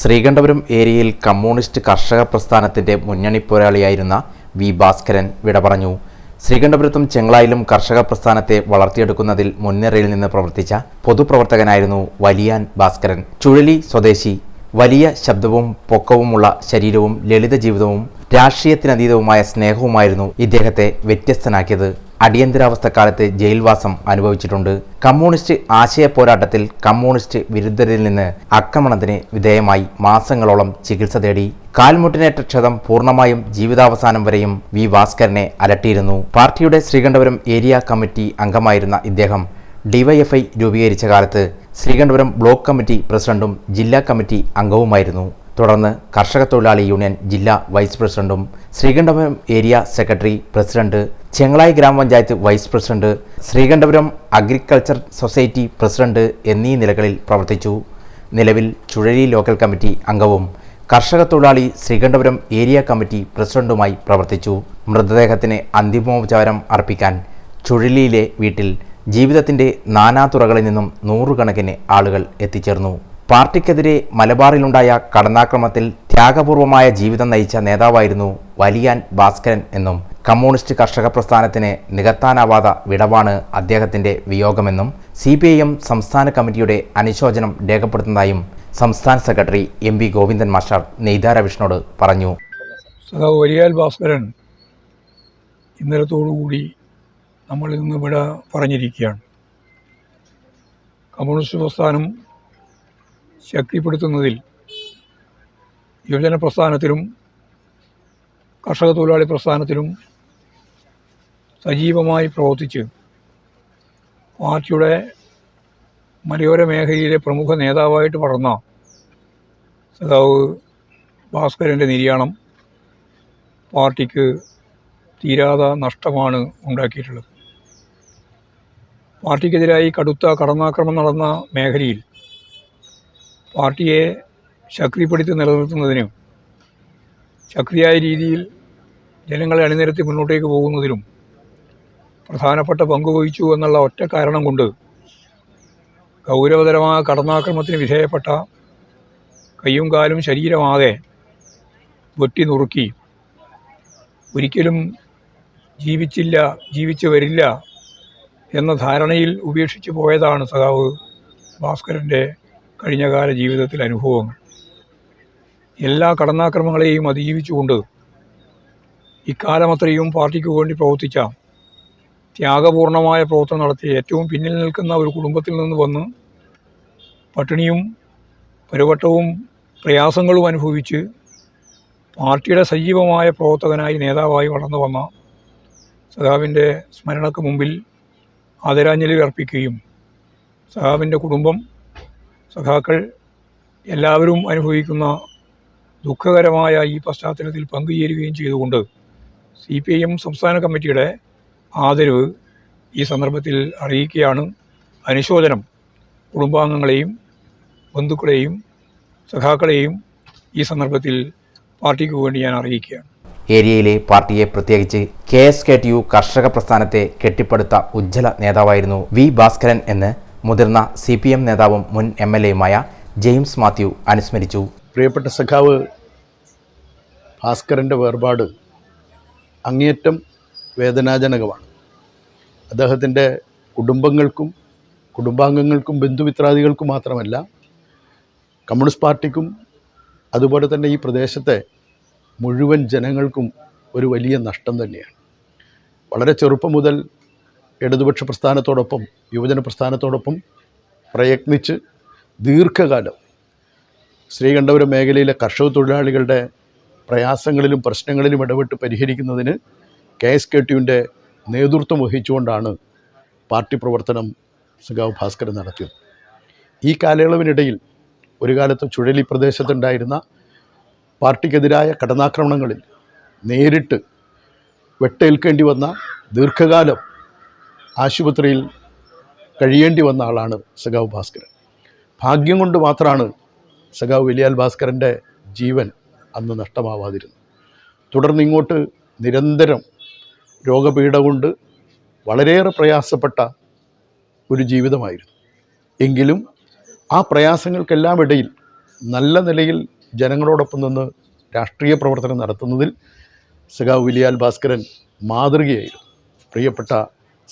ശ്രീകണ്ഠപുരം ഏരിയയിൽ കമ്മ്യൂണിസ്റ്റ് കർഷക പ്രസ്ഥാനത്തിന്റെ മുന്നണി പോരാളിയായിരുന്ന വി ഭാസ്കരൻ വിട പറഞ്ഞു. ശ്രീകണ്ഠപുരത്തും ചെങ്ങളായിലും കർഷക പ്രസ്ഥാനത്തെ വളർത്തിയെടുക്കുന്നതിൽ മുൻനിരയിൽ നിന്ന് പ്രവർത്തിച്ച പൊതുപ്രവർത്തകനായിരുന്നു വലിയാൻ ഭാസ്കരൻ. ചുഴലി സ്വദേശി. വലിയ ശബ്ദവും പൊക്കവുമുള്ള ശരീരവും ലളിത ജീവിതവും രാഷ്ട്രീയത്തിനതീതവുമായ സ്നേഹവുമായിരുന്നു ഇദ്ദേഹത്തെ വ്യത്യസ്തനാക്കിയത്. അടിയന്തരാവസ്ഥക്കാലത്ത് ജയിൽവാസം അനുഭവിച്ചിട്ടുണ്ട്. കമ്മ്യൂണിസ്റ്റ് ആശയ പോരാട്ടത്തിൽ കമ്മ്യൂണിസ്റ്റ് വിരുദ്ധരിൽ നിന്ന് ആക്രമണത്തിന് വിധേയമായി മാസങ്ങളോളം ചികിത്സ തേടി. കാൽമുട്ടിനേറ്റ ക്ഷതം പൂർണമായും ജീവിതാവസാനം വരെയും വി ഭാസ്കരനെ അലട്ടിയിരുന്നു. പാർട്ടിയുടെ ശ്രീകണ്ഠപുരം ഏരിയ കമ്മിറ്റി അംഗമായിരുന്ന ഇദ്ദേഹം ഡിവൈഎഫ്ഐ രൂപീകരിച്ച കാലത്ത് ശ്രീകണ്ഠപുരം ബ്ലോക്ക് കമ്മിറ്റി പ്രസിഡന്റും ജില്ലാ കമ്മിറ്റി അംഗവുമായിരുന്നു. തുടർന്ന് കർഷക തൊഴിലാളി യൂണിയൻ ജില്ലാ വൈസ് പ്രസിഡന്റും Sreekandapuram area secretary president Chengalayi ഗ്രാമപഞ്ചായത്ത് vice president Sreekandapuram agriculture society president എന്നീ നിലകളിൽ പ്രവർത്തിച്ചു. നിലവിൽ ചുഴലി ലോക്കൽ കമ്മിറ്റി അംഗവും കർഷക തൊഴിലാളി ശ്രീകണ്ഠപുരം ഏരിയ കമ്മിറ്റി പ്രസിഡന്റുമായി പ്രവർത്തിച്ചു. മൃതദേഹത്തിന് അന്തിമോപചാരം അർപ്പിക്കാൻ ചുഴലിയിലെ വീട്ടിൽ ജീവിതത്തിന്റെ നാനാതുറകളിൽ നിന്നും നൂറുകണക്കിന് ആളുകൾ എത്തിച്ചേർന്നു. പാർട്ടിക്കെതിരെ മലബാറിലുണ്ടായ കടന്നാക്രമത്തിൽ ത്യാഗപൂർവമായ ജീവിതം നയിച്ച നേതാവായിരുന്നു വലിയാൻ ഭാസ്കരൻ എന്നും കമ്മ്യൂണിസ്റ്റ് കർഷക പ്രസ്ഥാനത്തിന് നികത്താനാവാത്ത വിടവാണ് അദ്ദേഹത്തിന്റെ വിയോഗമെന്നും സി പി ഐ എം സംസ്ഥാന കമ്മിറ്റിയുടെ അനുശോചനം രേഖപ്പെടുത്തുന്നതായും സംസ്ഥാന secretary M V Govindan master Neythara വിഷ്ണോട് പറഞ്ഞു. സഖാവ് വലിയാൽ ഭാസ്കരൻ ഇന്നലത്തോടുകൂടി നമ്മളിൽ നിന്ന് വിട പറഞ്ഞിരിക്കുകയാണ്. കമ്മ്യൂണിസ്റ്റ് പ്രസ്ഥാനം ശക്തിപ്പെടുത്തുന്നതിൽ യുവജന പ്രസ്ഥാനത്തിലും കർഷക തൊഴിലാളി പ്രസ്ഥാനത്തിലും സജീവമായി പ്രവർത്തിച്ച് പാർട്ടിയുടെ മലയോര മേഖലയിലെ പ്രമുഖ നേതാവായിട്ട് വളർന്ന സഖാവ് ഭാസ്കരന്റെ നിര്യാണം പാർട്ടിക്ക് തീരാത നഷ്ടമാണ് ഉണ്ടാക്കിയിട്ടുള്ളത്. പാർട്ടിക്കെതിരായി കടുത്ത കടന്നാക്രമണം നടന്ന മേഖലയിൽ പാർട്ടിയെ ശക്തിപ്പെടുത്തി നിലനിർത്തുന്നതിനും ശക്തിയായ രീതിയിൽ ജനങ്ങളെ അണിനിരത്തി മുന്നോട്ടേക്ക് പോകുന്നതിലും പ്രധാനപ്പെട്ട പങ്ക് വഹിച്ചു എന്നുള്ള ഒറ്റ കാരണം കൊണ്ട് ഗൗരവതരമായ കടന്നാക്രമത്തിന് വിധേയപ്പെട്ട കയ്യും കാലും ശരീരമാകെ വെട്ടി നുറുക്കി ഒരിക്കലും ജീവിച്ചില്ല ജീവിച്ചു വരില്ല എന്ന ധാരണയിൽ ഉപേക്ഷിച്ചു പോയതാണ് സഖാവ് ഭാസ്കരന്റെ കഴിഞ്ഞകാല ജീവിതത്തിലെ അനുഭവങ്ങൾ. എല്ലാ കടന്നാക്രമങ്ങളെയും അതിജീവിച്ചുകൊണ്ട് ഇക്കാലമത്രയും പാർട്ടിക്ക് വേണ്ടി പ്രവർത്തിച്ച ത്യാഗപൂർണമായ പ്രവർത്തനം നടത്തിയ ഏറ്റവും പിന്നിൽ നിൽക്കുന്ന ഒരു കുടുംബത്തിൽ നിന്ന് വന്ന് പട്ടിണിയും പരുവട്ടവും പ്രയാസങ്ങളും അനുഭവിച്ച് പാർട്ടിയുടെ സജീവമായ പ്രവർത്തകനായി നേതാവായി വളർന്നു വന്ന സഖാവിന്റെ സ്മരണക്ക് മുമ്പിൽ ആദരാഞ്ജലി അർപ്പിക്കുകയും സഖാവിന്റെ കുടുംബം സഖാക്കൾ എല്ലാവരും അനുഭവിക്കുന്ന ദുഃഖകരമായ ഈ പശ്ചാത്തലത്തിൽ പങ്കുചേരുകയും ചെയ്തുകൊണ്ട് സി പി ഐ എം സംസ്ഥാന കമ്മിറ്റിയുടെ ആദരവ് ഈ സന്ദർഭത്തിൽ അറിയിക്കുകയാണ്. അനുശോചനം കുടുംബാംഗങ്ങളെയും ബന്ധുക്കളെയും സഖാക്കളെയും ഈ സന്ദർഭത്തിൽ പാർട്ടിക്ക് വേണ്ടി ഞാൻ അറിയിക്കുകയാണ്. ഏരിയയിലെ പാർട്ടിയെ പ്രത്യേകിച്ച് K S K T U കർഷക പ്രസ്ഥാനത്തെ കെട്ടിപ്പടുത്ത ഉജ്ജ്വല നേതാവായിരുന്നു വി ഭാസ്കരൻ എന്ന് മുതിർന്ന സി പി എം നേതാവും മുൻ എം എൽ എയുമായ ജെയിംസ് മാത്യു അനുസ്മരിച്ചു. പ്രിയപ്പെട്ട സഖാവ് ഭാസ്കരന്റെ വേർപാട് അങ്ങേയറ്റം വേദനാജനകമാണ്. അദ്ദേഹത്തിന്റെ കുടുംബങ്ങൾക്കും കുടുംബാംഗങ്ങൾക്കും ബന്ധുമിത്രാദികൾക്കും മാത്രമല്ല കമ്മ്യൂണിസ്റ്റ് പാർട്ടിക്കും അതുപോലെ തന്നെ ഈ പ്രദേശത്തെ മുഴുവൻ ജനങ്ങൾക്കും ഒരു വലിയ നഷ്ടം തന്നെയാണ്. വളരെ ചെറുപ്പം മുതൽ ഇടതുപക്ഷ പ്രസ്ഥാനത്തോടൊപ്പം യുവജന പ്രസ്ഥാനത്തോടൊപ്പം പ്രയത്നിച്ച് ദീർഘകാലം ശ്രീകണ്ഠപുരം മേഖലയിലെ കർഷക തൊഴിലാളികളുടെ പ്രയാസങ്ങളിലും പ്രശ്നങ്ങളിലും ഇടപെട്ട് പരിഹരിക്കുന്നതിന് കെ എസ് കെ ടിയുവിന്റെ നേതൃത്വം വഹിച്ചുകൊണ്ടാണ് പാർട്ടി പ്രവർത്തനം സുഗാവ് ഭാസ്കരൻ നടത്തിയത്. ഈ കാലയളവിനിടയിൽ ഒരു കാലത്ത് ചുഴലി പ്രദേശത്തുണ്ടായിരുന്ന പാർട്ടിക്കെതിരായ കടന്നാക്രമണങ്ങളിൽ നേരിട്ട് വെട്ടേൽക്കേണ്ടി വന്ന ദീർഘകാലം ആശുപത്രിയിൽ കഴിയേണ്ടി വന്ന ആളാണ് സഖാവ് ഭാസ്കരൻ. ഭാഗ്യം കൊണ്ട് മാത്രമാണ് സഖാവ് വലിയാൽ ഭാസ്കരന്റെ ജീവൻ അന്ന് നഷ്ടമാവാതിരുന്നത്. തുടർന്ന് ഇങ്ങോട്ട് നിരന്തരം രോഗപീഠ കൊണ്ട് വളരെയേറെ പ്രയാസപ്പെട്ട ഒരു ജീവിതമായിരുന്നു. എങ്കിലും ആ പ്രയാസങ്ങൾക്കെല്ലാം ഇടയിൽ നല്ല നിലയിൽ ജനങ്ങളോടൊപ്പം നിന്ന് രാഷ്ട്രീയ പ്രവർത്തനം നടത്തുന്നതിൽ സഖാവ് വിലിയാൽ ഭാസ്കരൻ മാതൃകയായിരുന്നു. പ്രിയപ്പെട്ട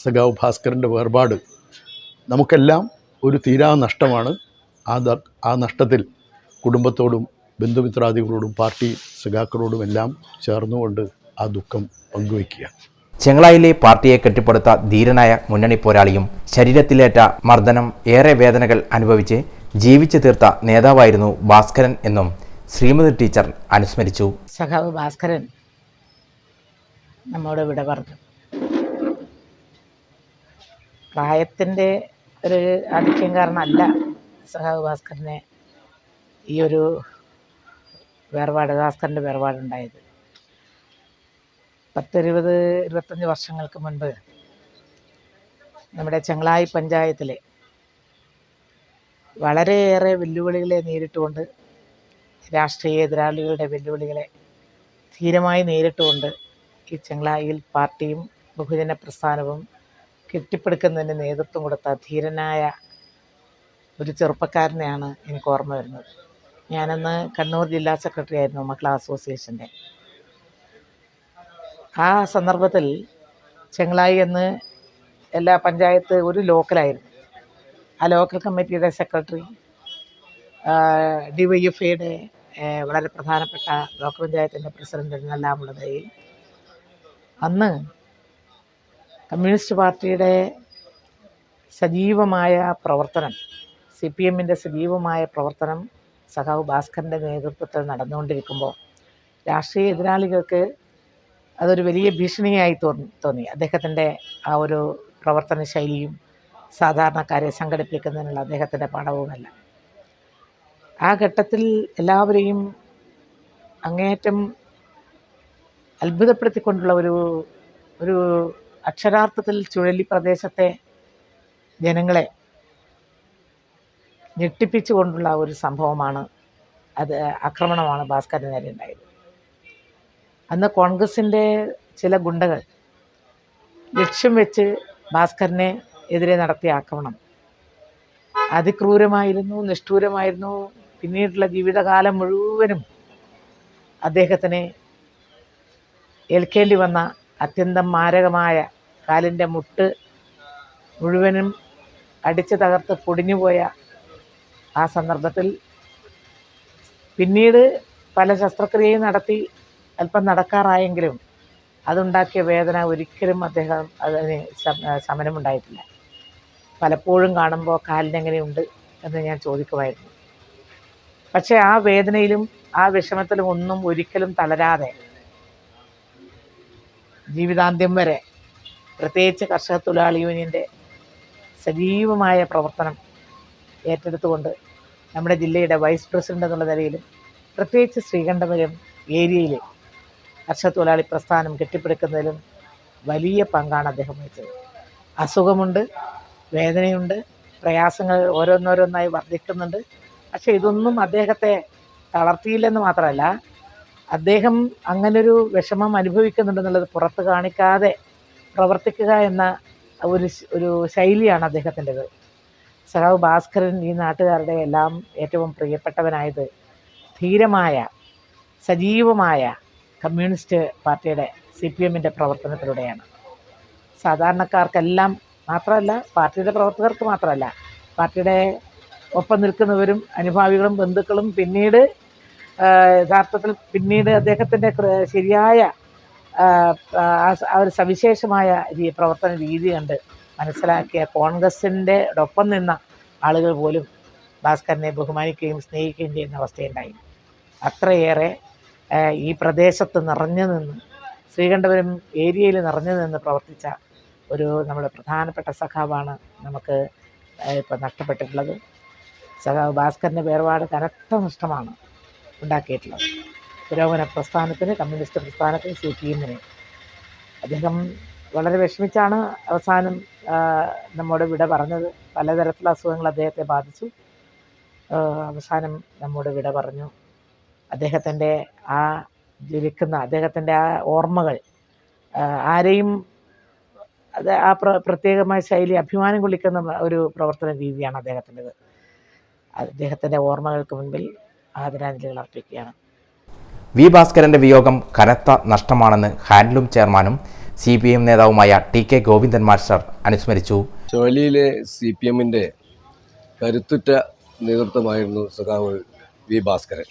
സഖാവ് ഭാസ്കരന്റെ വേർപാട് നമുക്കെല്ലാം ഒരു തീരാ നഷ്ടമാണ്. ആ ദ ആ നഷ്ടത്തിൽ കുടുംബത്തോടും ബന്ധുമിത്രാദികളോടും പാർട്ടി സഖാക്കളോടും എല്ലാം ചേർന്നുകൊണ്ട് ആ ദുഃഖം പങ്കുവയ്ക്കുക. ചെങ്ങളായിലെ പാർട്ടിയെ കെട്ടിപ്പടുത്ത ധീരനായ മുന്നണി പോരാളിയും ശരീരത്തിലേറ്റ മർദ്ദനം ഏറെ വേദനകൾ അനുഭവിച്ച് ജീവിച്ചു തീർത്ത നേതാവായിരുന്നു ഭാസ്കരൻ എന്നും ശ്രീമതി ടീച്ചർ അനുസ്മരിച്ചു. സഖാവ് ഭാസ്കരൻ നമ്മോട് വിട പറഞ്ഞു. പ്രായത്തിന്റെ ഒരു ആധിക്യം കാരണമല്ല സഹാബ് ഭാസ്കറിനെ ഈ ഒരു വേർപാട് ഭാസ്കറിന്റെ വേർപാടുണ്ടായത്. പത്തിരുപത് ഇരുപത്തഞ്ച് വർഷങ്ങൾക്ക് മുൻപ് നമ്മുടെ ചെങ്ങളായി പഞ്ചായത്തിലെ വളരെയേറെ വെല്ലുവിളികളെ നേരിട്ടുകൊണ്ട് രാഷ്ട്രീയ എതിരാളികളുടെ വെല്ലുവിളികളെ ധീരമായി നേരിട്ടുകൊണ്ട് ഈ ചെങ്ങളായിൽ പാർട്ടിയും ബഹുജന പ്രസ്ഥാനവും കെട്ടിപ്പടുക്കുന്നതിന് നേതൃത്വം കൊടുത്ത ധീരനായ ഒരു ചെറുപ്പക്കാരനെയാണ് എനിക്ക് ഓർമ്മ വരുന്നത്. ഞാനന്ന് കണ്ണൂർ ജില്ലാ സെക്രട്ടറി ആയിരുന്നു മക്കള അസോസിയേഷന്റെ. ആ സന്ദർഭത്തിൽ ചെങ്ങളായി എന്ന് എല്ലാ പഞ്ചായത്ത് ഒരു ലോക്കലായിരുന്നു. ആ ലോക്കൽ കമ്മിറ്റിയുടെ സെക്രട്ടറി ഡി വൈ എഫ് ഐയുടെ വളരെ പ്രധാനപ്പെട്ട ലോക്കൽ പഞ്ചായത്തിന്റെ പ്രസിഡന്റ് എന്നെല്ലാം ഉള്ളതായി അന്ന് കമ്മ്യൂണിസ്റ്റ് പാർട്ടിയുടെ സജീവമായ പ്രവർത്തനം സി പി എമ്മിന്റെ സജീവമായ പ്രവർത്തനം സഖാവ് ഭാസ്കറിന്റെ നേതൃത്വത്തിൽ നടന്നുകൊണ്ടിരിക്കുമ്പോൾ രാഷ്ട്രീയ എതിരാളികൾക്ക് അതൊരു വലിയ ഭീഷണിയായി തോന്നി തോന്നി. അദ്ദേഹത്തിന്റെ ആ ഒരു പ്രവർത്തന ശൈലിയും സാധാരണക്കാരെ സംഘടിപ്പിക്കുന്നതിനുള്ള അദ്ദേഹത്തിന്റെ പാഠവുമല്ല. ആ ഘട്ടത്തിൽ എല്ലാവരെയും അങ്ങേയറ്റം അത്ഭുതപ്പെടുത്തിക്കൊണ്ടുള്ള ഒരു ഒരു അക്ഷരാർത്ഥത്തിൽ ചുഴലി പ്രദേശത്തെ ജനങ്ങളെ ഞെട്ടിപ്പിച്ചുകൊണ്ടുള്ള ഒരു സംഭവമാണ് അത് ആക്രമണമാണ് ഭാസ്കരന് നേരെ ഉണ്ടായത്. അന്ന് കോൺഗ്രസിന്റെ ചില ഗുണ്ടകൾ ലക്ഷ്യം വെച്ച് ഭാസ്കരനെ എതിരെ നടത്തിയ ആക്രമണം. അതിക്രൂരമായിരുന്നു നിഷ്ഠൂരമായിരുന്നു. പിന്നീടുള്ള ജീവിതകാലം മുഴുവനും അദ്ദേഹത്തിനെ ഏൽക്കേണ്ടി വന്ന അത്യന്തം മാരകമായ കാലിന്റെ മുട്ട് മുഴുവനും അടിച്ചു തകർത്ത് പൊടിഞ്ഞുപോയ ആ സന്ദർഭത്തിൽ പിന്നീട് പല ശസ്ത്രക്രിയയും നടത്തി അല്പം നടക്കാറായെങ്കിലും അതുണ്ടാക്കിയ വേദന ഒരിക്കലും അദ്ദേഹം അതിന് ശമ- ശമനമുണ്ടായിട്ടില്ല. പലപ്പോഴും കാണുമ്പോൾ കാലിനെങ്ങനെയുണ്ട് എന്ന് ഞാൻ ചോദിക്കുമായിരുന്നു. പക്ഷേ ആ വേദനയിലും ആ വിഷമത്തിലും ഒന്നും ഒരിക്കലും തളരാതെ ജീവിതാന്ത്യം വരെ പ്രത്യേകിച്ച് കർഷക തൊഴിലാളി യൂണിയന്റെ സജീവമായ പ്രവർത്തനം ഏറ്റെടുത്തുകൊണ്ട് നമ്മുടെ ജില്ലയുടെ വൈസ് പ്രസിഡന്റ് എന്നുള്ള നിലയിലും പ്രത്യേകിച്ച് ശ്രീകണ്ഠപുരം ഏരിയയിലെ കർഷക തൊഴിലാളി പ്രസ്ഥാനം കെട്ടിപ്പടുക്കുന്നതിലും വലിയ പങ്കാണ് അദ്ദേഹം വഹിച്ചത്. അസുഖമുണ്ട് വേദനയുണ്ട് പ്രയാസങ്ങൾ ഓരോന്നോരോന്നായി വർദ്ധിക്കുന്നുണ്ട്. പക്ഷേ ഇതൊന്നും അദ്ദേഹത്തെ തളർത്തിയില്ലെന്ന് മാത്രമല്ല അദ്ദേഹം അങ്ങനൊരു വിഷമം അനുഭവിക്കുന്നുണ്ടെന്നുള്ളത് പുറത്ത് കാണിക്കാതെ പ്രവർത്തിക്കുക എന്ന ഒരു ഒരു ശൈലിയാണ് അദ്ദേഹത്തിന്റെത്. സഹാവ് ഭാസ്കരൻ ഈ നാട്ടുകാരുടെ എല്ലാം ഏറ്റവും പ്രിയപ്പെട്ടവനായത് ധീരമായ സജീവമായ കമ്മ്യൂണിസ്റ്റ് പാർട്ടിയുടെ സി പി എമ്മിന്റെ പ്രവർത്തനത്തിലൂടെയാണ്. സാധാരണക്കാർക്കെല്ലാം മാത്രമല്ല പാർട്ടിയുടെ പ്രവർത്തകർക്ക് മാത്രമല്ല പാർട്ടിയുടെ ഒപ്പം നിൽക്കുന്നവരും അനുഭാവികളും ബന്ധുക്കളും പിന്നീട് യഥാർത്ഥത്തിൽ പിന്നീട് അദ്ദേഹത്തിന്റെ ശരിയായ ഒരു സവിശേഷമായ പ്രവർത്തന രീതി കണ്ട് മനസ്സിലാക്കിയ കോൺഗ്രസിന്റെ ഒപ്പം നിന്ന ആളുകൾ പോലും ഭാസ്കരനെ ബഹുമാനിക്കുകയും സ്നേഹിക്കുകയും ചെയ്യുന്ന അവസ്ഥയുണ്ടായി. അത്രയേറെ ഈ പ്രദേശത്ത് നിറഞ്ഞു നിന്ന് ശ്രീകണ്ഠപുരം ഏരിയയിൽ നിറഞ്ഞു നിന്ന് പ്രവർത്തിച്ച ഒരു നമ്മുടെ പ്രധാനപ്പെട്ട സഖാവാണ് നമുക്ക് ഇപ്പം നഷ്ടപ്പെട്ടിട്ടുള്ളത്. സഖാവ് ഭാസ്കറിന്റെ വേർപാട് കനത്ത നഷ്ടമാണ്. ഉണ്ടാക്കിയിട്ടുള്ളത്. പുരോഗമന പ്രസ്ഥാനത്തിന് കമ്മ്യൂണിസ്റ്റ് പ്രസ്ഥാനത്തിന് സി പി എമ്മിന്. അദ്ദേഹം വളരെ വിഷമിച്ചാണ് അവസാനം നമ്മോട് വിട പറഞ്ഞത്. പലതരത്തിലുള്ള അസുഖങ്ങൾ അദ്ദേഹത്തെ ബാധിച്ചു. അവസാനം നമ്മോട് വിട പറഞ്ഞു. അദ്ദേഹത്തിന്റെ ആ ജ്വലിക്കുന്ന അദ്ദേഹത്തിന്റെ ആ ഓർമ്മകൾ ആരെയും അത് ആ പ്ര പ്രത്യേകമായ ശൈലി അഭിമാനം കൊള്ളിക്കുന്ന ഒരു പ്രവർത്തന രീതിയാണ് അദ്ദേഹത്തിന്റെത്. അദ്ദേഹത്തിന്റെ ഓർമ്മകൾക്ക് മുൻപിൽ ആദരാഞ്ജലികൾ അർപ്പിക്കുകയാണ്. വി ഭാസ്കരന്റെ വിയോഗം കനത്ത നഷ്ടമാണെന്ന് ഹാൻഡ്ലൂം ചെയർമാനും സി പി എം നേതാവുമായ ടി കെ ഗോവിന്ദൻ മാസ്റ്റർ അനുസ്മരിച്ചു. ചുഴലിയിലെ സി പി എമ്മിന്റെ കരുത്തുറ്റ നേതൃത്വമായിരുന്നു സഖാവ് വി ഭാസ്കരൻ.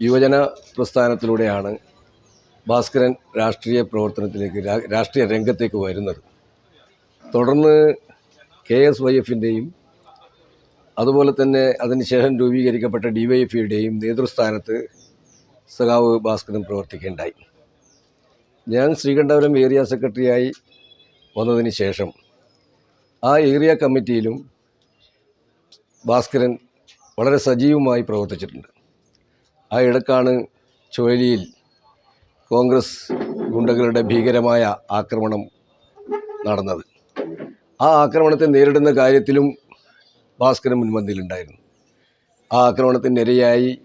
യുവജന പ്രസ്ഥാനത്തിലൂടെയാണ് ഭാസ്കരൻ രാഷ്ട്രീയ പ്രവർത്തനത്തിലേക്ക് രാഷ്ട്രീയ രംഗത്തേക്ക് വരുന്നത്. തുടർന്ന് കെ എസ് വൈ എഫിന്റെയും അതുപോലെ തന്നെ അതിനുശേഷം രൂപീകരിക്കപ്പെട്ട ഡി വൈ എഫ് ഐയുടെയും നേതൃസ്ഥാനത്ത് സഖാവ് ഭാസ്കരൻ പ്രവർത്തിക്കുകയുണ്ടായി. ഞാൻ ശ്രീകണ്ഠപുരം ഏരിയ സെക്രട്ടറിയായി വന്നതിന് ശേഷം ആ ഏരിയ കമ്മിറ്റിയിലും ഭാസ്കരൻ വളരെ സജീവമായി പ്രവർത്തിച്ചിട്ടുണ്ട്. ആ ഇടക്കാണ് ചുഴലിയിൽ കോൺഗ്രസ് ഗുണ്ടകളുടെ ഭീകരമായ ആക്രമണം നടന്നത്. ആ ആക്രമണത്തെ നേരിടുന്ന കാര്യത്തിലും ഭാസ്കരൻ മുൻപന്തിയിലുണ്ടായിരുന്നു. ആ ആക്രമണത്തിനിരയായി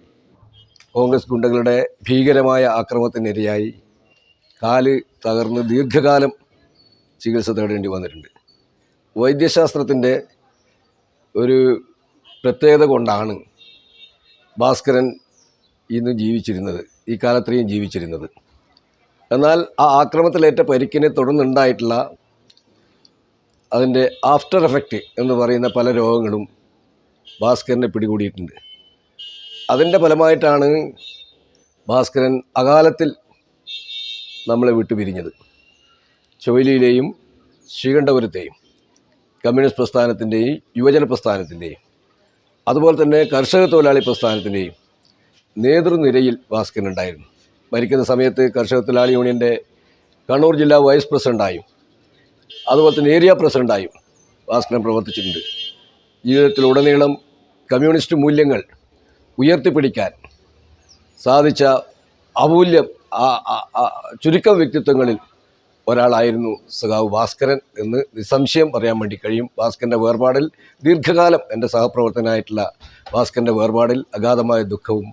കോൺഗ്രസ് ഗുണ്ടകളുടെ ഭീകരമായ ആക്രമണത്തിനിരയായി കാൽ തകർന്ന് ദീർഘകാലം ചികിത്സ തേടേണ്ടി വന്നിട്ടുണ്ട്. വൈദ്യശാസ്ത്രത്തിന്റെ ഒരു പ്രത്യേകത കൊണ്ടാണ് ഭാസ്കരൻ ഇന്ന് ജീവിച്ചിരുന്നത് ഈ കാലത്രയും ജീവിച്ചിരുന്നത്. എന്നാൽ ആ ആക്രമണത്തിലേറ്റ പരിക്കിനെ തുടർന്നുണ്ടായിട്ടുള്ള അതിന്റെ ആഫ്റ്റർ എഫക്റ്റ് എന്ന് പറയുന്ന പല രോഗങ്ങളും ഭാസ്കരനെ പിടികൂടിയിട്ടുണ്ട്. അതിന്റെ ഫലമായിട്ടാണ് ഭാസ്കരൻ അകാലത്തിൽ നമ്മളെ വിട്ടുപിരിഞ്ഞത് ചൊവ്വലിയിലെയും ശ്രീകണ്ഠപുരത്തെയും കമ്മ്യൂണിസ്റ്റ് പ്രസ്ഥാനത്തിന്റെയും യുവജന പ്രസ്ഥാനത്തിന്റെയും അതുപോലെ തന്നെ കർഷക തൊഴിലാളി പ്രസ്ഥാനത്തിന്റെയും നേതൃനിരയിൽ ഭാസ്കരൻ ഉണ്ടായിരുന്നു. മരിക്കുന്ന സമയത്ത് കർഷക തൊഴിലാളി യൂണിയന്റെ കണ്ണൂർ ജില്ലാ വൈസ് പ്രസിഡന്റായും അതുപോലെ തന്നെ ഏരിയ പ്രസിഡന്റായും ഭാസ്കരൻ പ്രവർത്തിച്ചിട്ടുണ്ട്. ജീവിതത്തിലുടനീളം കമ്മ്യൂണിസ്റ്റ് മൂല്യങ്ങൾ ഉയർത്തിപ്പിടിക്കാൻ സാധിച്ച അമൂല്യം ചുരുക്കം വ്യക്തിത്വങ്ങളിൽ ഒരാളായിരുന്നു സഖാവ് ഭാസ്കരൻ എന്ന് നിസ്സംശയം പറയാൻ വേണ്ടി കഴിയും. ഭാസ്കരന്റെ വേർപാടിൽ ദീർഘകാലം എന്റെ സഹപ്രവർത്തനായിട്ടുള്ള ഭാസ്കരന്റെ വേർപാടിൽ അഗാധമായ ദുഃഖവും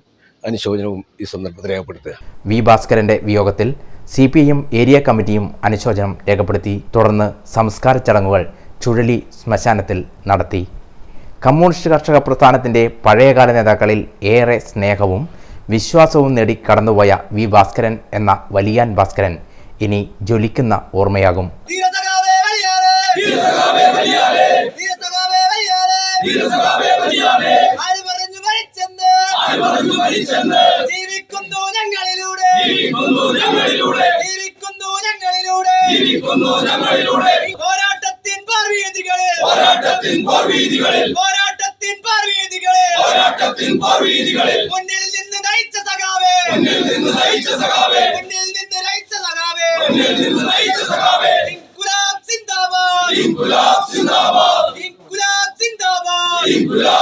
അനുശോചനവും ഈ സന്ദർഭത്തിൽ രേഖപ്പെടുത്തുക. വി ഭാസ്കരന്റെ വിയോഗത്തിൽ സി പി എം ഏരിയ കമ്മിറ്റിയും അനുശോചനം രേഖപ്പെടുത്തി തുടർന്ന് സംസ്കാര ചടങ്ങുകൾ ചുഴലി ശ്മശാനത്തിൽ നടത്തി. കമ്മ്യൂണിസ്റ്റ് കർഷക പ്രസ്ഥാനത്തിന്റെ പഴയകാല നേതാക്കളിൽ ഏറെ സ്നേഹവും വിശ്വാസവും നേടി കടന്നുപോയ വി ഭാസ്കരൻ എന്ന വലിയാൻ ഭാസ്കരൻ ഇനി ജ്വലിക്കുന്ന ഓർമ്മയാകും. വീരസഖാവേ വലിയാലേ വീരസഖാവേ വലിയാലേ വീരസഖാവേ വലിയാളെ. ജീവിക്കുന്നു ഞങ്ങളിലൂടെ. ജീവിക്കുന്നു ഞങ്ങളിലൂടെ. ജീവിക്കുന്നു ഞങ്ങളിലൂടെ. പോരാട്ടത്തിൻ പാർവീതികളിൽ പോരാട്ടത്തിൻ പാർവീതികളിൽ. പോരാട്ടത്തിൻ പാർവീതികളിൽ പോരാട്ടത്തിൻ പാർവീതികളിൽ. മുന്നിൽ നിന്ന് നയിച്ച സഖാവേ. മുന്നിൽ നിന്ന് നയിച്ച സഖാവേ. മുന്നിൽ നിന്ന് നയിച്ച സഖാവേ. മുന്നിൽ നിന്ന് നയിച്ച സഖാവേ. ഇൻകുലാബ് സിന്ദാബാദ്. ഇൻകുലാബ് സിന്ദാബാദ്. ഇൻകുലാബ് സിന്ദാബാദ്. ഇൻകുലാബ്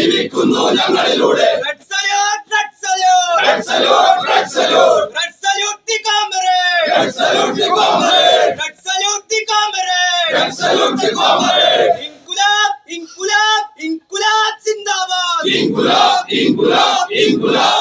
ദി ഞങ്ങളിലൂടെ. ഇൻകുലാബ് ഇൻകുലാബ് ഇൻകുലാബ് സിന്ദാബാദ് ഇൻകുലാബ് ഇൻകുലാബ് ഇൻകുലാബ്